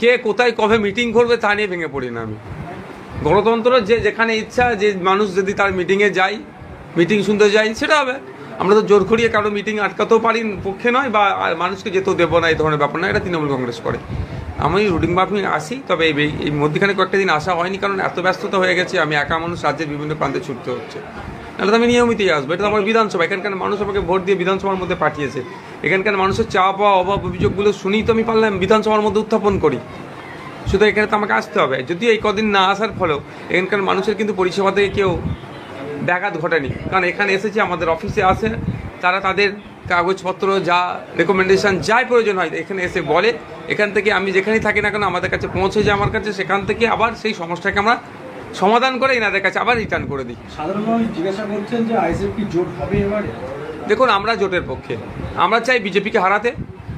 কে কোথায় কবে মিটিং করবে তা নিয়ে ভেঙে পড়ি না আমি। গণতন্ত্র যে যেখানে ইচ্ছা, যে মানুষ যদি তার মিটিংয়ে যায় মিটিং শুনতে যাই সেটা হবে। আমরা তো জোর করিয়ে কারও মিটিং আটকাতেও পারি পক্ষে নয় বা মানুষকে যেতেও দেবো না, এই ধরনের ব্যাপার না এটা তৃণমূল কংগ্রেস করে। আমি রুটিন মাফিং আসি, তবে এই এই মধ্যখানে কয়েকটা দিন আসা হয়নি কারণ এত ব্যস্ততা হয়ে গেছে, আমি একা মানুষ রাজ্যের বিভিন্ন প্রান্তে ছুটতে হচ্ছে। নাহলে তো আমি নিয়মিতই আসব। এটা তো আমার বিধানসভা। এখানকার মানুষ আমাকে ভোট দিয়ে বিধানসভার মধ্যে পাঠিয়েছে। এখানকার মানুষের চাওয়া পাওয়া, অভাব অভিযোগগুলো শুনেই তো আমি পারলাম, বিধানসভার মধ্যে উত্থাপন করি। শুধু এখানে তো আমাকে আসতে হবে। যদিও এই কদিন না আসার ফলেও এখানকার মানুষের কিন্তু পরিষেবা থেকে কেউ ব্যাঘাত ঘটেনি। কারণ এখানে এসেছে, আমাদের অফিসে আসে তারা তাদের কাগজপত্র, যা রেকমেন্ডেশন যাই প্রয়োজন হয়, এখানে এসে বলে। এখান থেকে আমি যেখানেই থাকি না কেন, আমাদের কাছে পৌঁছে যায় আমার কাছে, সেখান থেকে আবার সেই সমস্যাকে আমরা সমাধান করে এনাদের কাছে আবার রিটার্ন করে দিই। সাধারণ জিজ্ঞাসা করছেন যে আইসিএফ কি জোট হবে এবারে? দেখুন, আমরা জোটের পক্ষে। আমরা চাই বিজেপিকে হারাতে,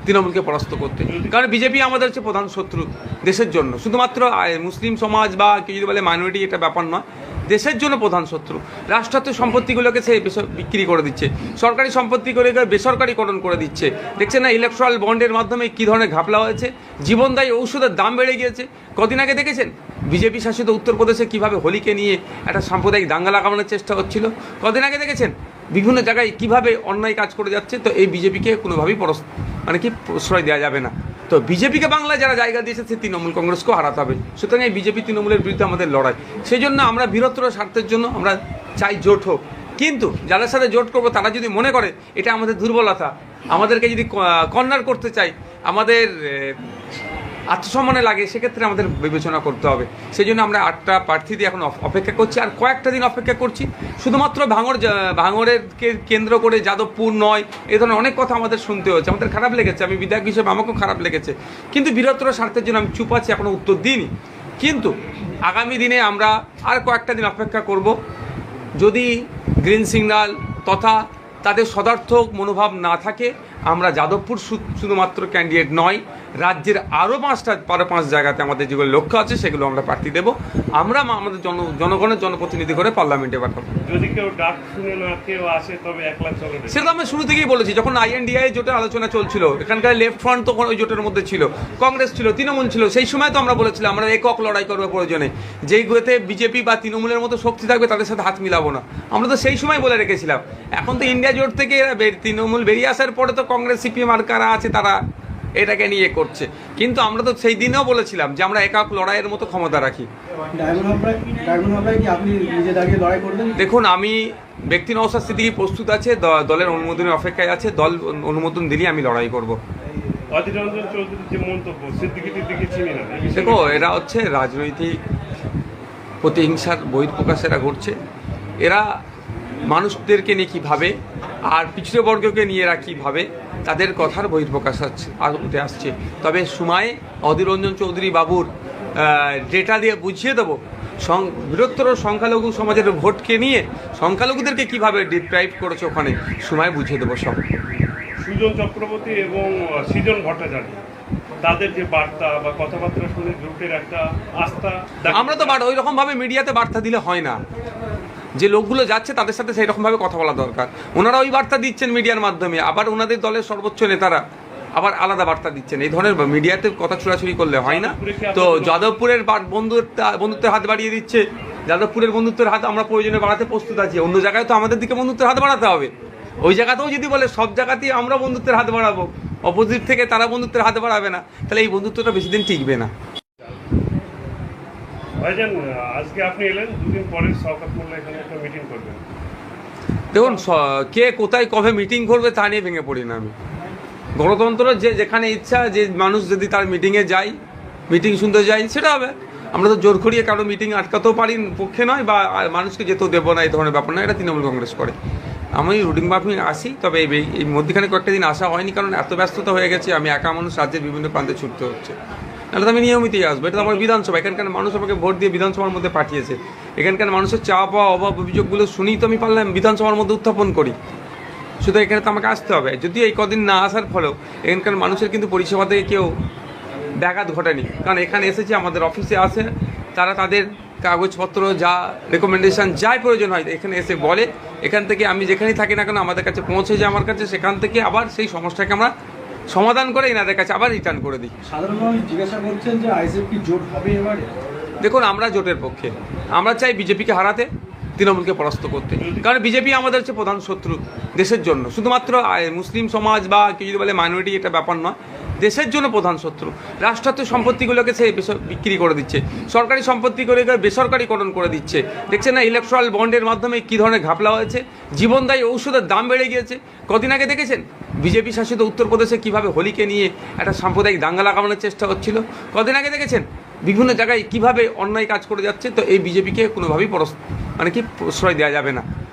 তৃণমূলকে পরাস্ত করতে। কারণ বিজেপি আমাদের হচ্ছে প্রধান শত্রু দেশের জন্য। শুধুমাত্র মুসলিম সমাজ বা কেউ যদি বলে মাইনরিটি এটা ব্যাপার নয়, দেশের জন্য প্রধান শত্রু। রাষ্ট্রায়ত্ত সম্পত্তিগুলোকে সে বিক্রি করে দিচ্ছে। সরকারি সম্পত্তি করে বেসরকারিকরণ করে দিচ্ছে। দেখছেন না ইলেকট্রাল বন্ডের মাধ্যমে কী ধরনের ঘাপলা হয়েছে? জীবনদায়ী ঔষধের দাম বেড়ে গিয়েছে। কদিন আগে দেখেছেন, বিজেপি শাসিত উত্তরপ্রদেশে কীভাবে হোলিকে নিয়ে একটা সাম্প্রদায়িক দাঙ্গা লাগানোর চেষ্টা হচ্ছিল? কদিন আগে দেখেছেন বিভিন্ন জায়গায় কীভাবে অন্যায় কাজ করে যাচ্ছে, তো এই বিজেপিকে কোনোভাবেই পরস মানে কি প্রশ্রয় দেওয়া যাবে না। তো বিজেপিকে বাংলায় যারা জায়গা দিয়েছে, সে তৃণমূল কংগ্রেসকেও হারাতে হবে। সুতরাং এই বিজেপি তৃণমূলের বিরুদ্ধে আমাদের লড়াই। সেই জন্য আমরা বৃহত্তর স্বার্থের জন্য আমরা চাই জোট হোক। কিন্তু যাদের সাথে জোট করব, তারা যদি মনে করে এটা আমাদের দুর্বলতা, আমাদেরকে যদি কর্নার করতে চাই আমাদের আত্মসম্মানে লাগে, সেক্ষেত্রে আমাদের বিবেচনা করতে হবে। সেই জন্য আমরা আটটা প্রার্থী দিয়ে এখন অপ- অপেক্ষা করছি, আর কয়েকটা দিন অপেক্ষা করছি। শুধুমাত্র ভাঙড় যা- ভাঙড়ের কে- কেন্দ্র করে যাদবপুর নয়, এ ধরনের অনেক কথা আমাদের শুনতে হচ্ছে আমাদের খারাপ লেগেছে, আমি বিধায়ক হিসেবে আমাকেও খারাপ লেগেছে। কিন্তু বৃহত্তর স্বার্থের জন্য আমি চুপ আছি এখনও উত্তর দিইনি। কিন্তু আগামী দিনে আমরা আর কয়েকটা দিন অপেক্ষা করব। যদি গ্রিন সিগন্যাল তথা তাদের সদার্থক মনোভাব না থাকে, আমরা যাদবপুর শুধুমাত্র ক্যান্ডিডেট নয় রাজ্যের আরও পাঁচটা আরও পাঁচ জায়গাতে আমাদের যেগুলো লক্ষ্য আছে সেগুলো আমরা প্রার্থী দেবো। আমরা আমাদের জন জনগণের জনপ্রতিনিধি করে পার্লামেন্টে পাঠাবো। যদি কেউ ডাক শুনে না কেউ আসে তবে একলা চলে না। সেটা আমি শুরু থেকেই বলেছি যখন আইএনডিআই জোটের আলোচনা চলছিল এখানকার লেফট ফ্রন্ট তখন ওই জোটের মধ্যে ছিল কংগ্রেস ছিল তৃণমূল ছিল সেই সময় তো আমরা বলেছিলাম আমরা একক লড়াই করব প্রয়োজনে। যেই বিজেপি বা তৃণমূলের মতো শক্তি থাকবে তাদের সাথে হাত মিলাবো না। আমরা তো সেই সময় বলে রেখেছিলাম। এখন তো ইন্ডিয়া জোট থেকে এরা তৃণমূল বেরিয়ে আসার পরে তো কংগ্রেস সিপিএম আর কারা আছে তারা এটাকে নিয়ে করছে। কিন্তু আমরা তো সেই দিনেও বলেছিলাম যে আমরা একক লড়াইয়ের মতো ক্ষমতা রাখি। ডায়মন্ড হাবড়ায় ডায়মন্ড হাবড়ায় কি আপনি নিজে দাঁড়িয়ে লড়াই করবেন? দেখুন আমি ব্যক্তি নওসাদ সিদ্দিকি প্রস্তুত আছে দ- দলের অনুমোদনের অপেক্ষায় আছে দল অনুমোদন দিলেই আমি লড়াই করব। দেখো এরা হচ্ছে রাজনৈতিক প্রতিহিংসার বহিঃপ্রকাশ এরা ঘটছে। এরা মানুষদেরকে নিয়ে কীভাবে আর পিছড়ে বর্গকে নিয়ে কীভাবে তাদের কথার বহিঃপ্রকাশ আসছে আর উঠে আসছে। তবে সময় অধীর রঞ্জন চৌধুরী বাবুর ডেটা দিয়ে বুঝিয়ে দেবো সং- বৃহত্তর সংখ্যালঘু সমাজের ভোটকে নিয়ে সংখ্যালঘুদেরকে কীভাবে ডিপ্রাইভ করেছে ওখানে সময় বুঝিয়ে দেবো সব। সুজন চক্রবর্তী এবং সৃজন ভট্টাচার্য তাদের যে বার্তা বা কথাবার্তা শুনে একটা আস্থা আমরা তো ওই রকমভাবে মিডিয়াতে বার্তা দিলে হয় না। যে লোকগুলো যাচ্ছে তাদের সাথে সেই রকমভাবে কথা বলা দরকার। ওনারা ওই বার্তা দিচ্ছেন মিডিয়ার মাধ্যমে, আবার ওনাদের দলের সর্বোচ্চ নেতারা আবার আলাদা বার্তা দিচ্ছেন। এই ধরনের মিডিয়াতে কথা ছুড়াছুড়ি করলে হয় না। তো যাদবপুরের বা- বন্ধুত্ব, বন্ধুত্বের হাত বাড়িয়ে দিচ্ছে। যাদবপুরের বন্ধুত্বের হাত আমরা প্রয়োজনে বাড়াতে প্রস্তুত আছি। অন্য জায়গায় তো আমাদের দিকে বন্ধুত্বের হাত বাড়াতে হবে। ওই জায়গাতেও যদি বলে সব জায়গাতেই আমরা বন্ধুত্বের হাত বাড়াবো, অপোজিট থেকে তারা বন্ধুত্বের হাত বাড়াবে না, তাহলে এই বন্ধুত্বটা বেশি দিন টিকবে না। দেখুন কে কোথায় কবে মিটিং করবে তা নিয়ে ভেঙে পড়ি না আমি। গণতন্ত্র যে, যেখানে ইচ্ছা, যে মানুষ যদি তার মিটিংয়ে যায় মিটিং শুনতে যায়, সেটা হবে। আমরা তো জোর করিয়ে কারও মিটিং আটকাতেও পারি পক্ষে নয় বা মানুষকে যেতেও দেবো না, এই ধরনের ব্যাপার না এটা তৃণমূল কংগ্রেস করে। আমি রুটিন মাফিং আসি, তবে এই মধ্যখানে কয়েকটা দিন আসা হয়নি, কারণ এত ব্যস্ততা হয়ে গেছে, আমি একা মানুষ রাজ্যের বিভিন্ন প্রান্তে ছুটতে হচ্ছে। নাহলে তো আমি নিয়মিতই আসব। এটা তো আমার বিধানসভা। এখানকার মানুষ আমাকে ভোট দিয়ে বিধানসভার মধ্যে পাঠিয়েছে। এখানকার মানুষের চা পাওয়া অভাব, অভিযোগগুলো শুনেই তো আমি পারলাম বিধানসভার মধ্যে উত্থাপন করি। শুধু এখানে তো আমাকে আসতে হবে। যদি এই কদিন না আসার ফলেও এখানকার মানুষের কিন্তু পরিষেবা থেকে কেউ ব্যাঘাত ঘটেনি। কারণ এখানে এসেছে, আমাদের অফিসে আসে তারা তাদের কাগজপত্র, যা রেকমেন্ডেশন যাই প্রয়োজন হয়, এখানে এসে বলে। এখান থেকে আমি যেখানেই থাকি না কেন, আমাদের কাছে পৌঁছে যায় আমার কাছে। সেখান থেকে আবার সেই সমস্যাকে আমরা সমাধান করে এনাদের কাছে আবার রিটার্ন করে দিই। সাধারণ জিজ্ঞাসা করছেন যে আইসিএফ জোট হবে এবারে? দেখুন আমরা জোটের পক্ষে। আমরা চাই বিজেপিকে হারাতে তৃণমূলকে পরাস্ত করতে। কারণ বিজেপি আমাদের হচ্ছে প্রধান শত্রু দেশের জন্য। শুধুমাত্র মুসলিম সমাজ বা কেউ যদি বলে মাইনরিটি এটা ব্যাপার নয়। দেশের জন্য প্রধান শত্রু। রাষ্ট্রায়ত্ত সম্পত্তিগুলোকে সে বিক্রি করে দিচ্ছে। সরকারি সম্পত্তি করে বেসরকারিকরণ করে দিচ্ছে। দেখছেন না ইলেকট্রাল বন্ডের মাধ্যমে কী ধরনের ঘাপলা হয়েছে? জীবনদায়ী ঔষধের দাম বেড়ে গিয়েছে। কদিন আগে দেখেছেন, বিজেপি শাসিত উত্তরপ্রদেশে কীভাবে হোলিকে নিয়ে একটা সাম্প্রদায়িক দাঙ্গা লাগানোর চেষ্টা হচ্ছিল। কদিন আগে দেখেছেন, বিভিন্ন জায়গায় কীভাবে অন্যায় কাজ করে যাচ্ছে, তো এই বিজেপিকে কোনোভাবেই পরস মানে কি প্রশ্রয় দেওয়া যাবে না।